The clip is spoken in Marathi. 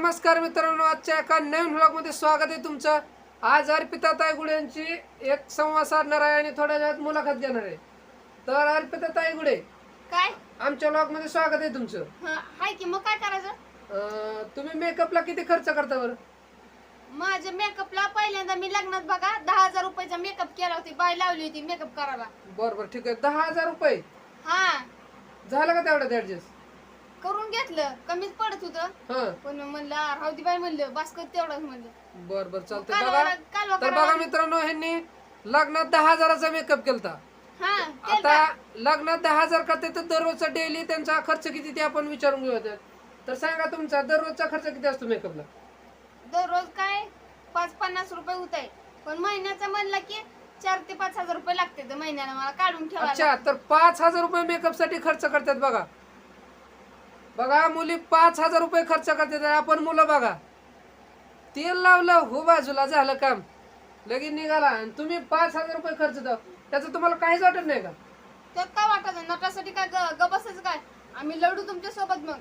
नमस्कार मित्रांनो आजच्या एका नवीन व्लॉगमध्ये स्वागत आहे तुमचं. आज अर्पिता तायगुडे यांची एक संवाद साधणार आहे आणि थोड्या वेळात मुलाखत घेणार आहे. तर अर्पिता तायगुडे काय? आमच्या व्लॉगमध्ये स्वागत आहे तुमचं. हं, हाय की मग काय करायचं? अं, तुम्ही मेकअपला किती खर्च करता बरं? माझ्या मेकअपला पहिल्यांदा मी लग्नात बघा दहा हजार रुपयाचा मेकअप केला होती. बाय लावली होती मेकअप करायला. बरं बरं ठीक आहे. दहा हजार रुपये? हा. झालं का तेवढ्यात ऍडजस्ट करून घेतलं कमीच पडत होतं. हा. पण म्हणलं राहू दे बाई म्हणलं बास कर तेवढंच म्हणलं. बर बर चालतंय. बघा कालवा तर बघा मित्रांनो ह्यांनी लग्नात दहा हजाराचा मेकअप केलता. हा आता लग्नात दहा हजार करते तर दररोजचा डेली त्यांचा खर्च किती ते आपण विचारून घेऊ आता. तर सांगा तुमचा दररोजचा खर्च किती असतो मेकअपला दररोज काय? पाच पन्नास रुपये होत आहे पण महिन्याचा म्हणला की चार ते पाच हजार रुपये लागते महिन्याला मला काढून ठेवायला अच्छा तर पाच हजार रुपये मेकअपसाठी खर्च करतात बघा. बघा मुली पाच हजार रुपये खर्च करतात. आपण मुलं बघा. तेल लावलं हो बाजूला झालं काम. लगेच निघाला आणि तुम्ही पाच हजार रुपये खर्च द्या त्याचं तुम्हाला काहीच वाटत नाही का? त्यात काय वाटत नटासाठी काय ग- ग बसायचं काय? आम्ही लढू तुमच्यासोबत मग.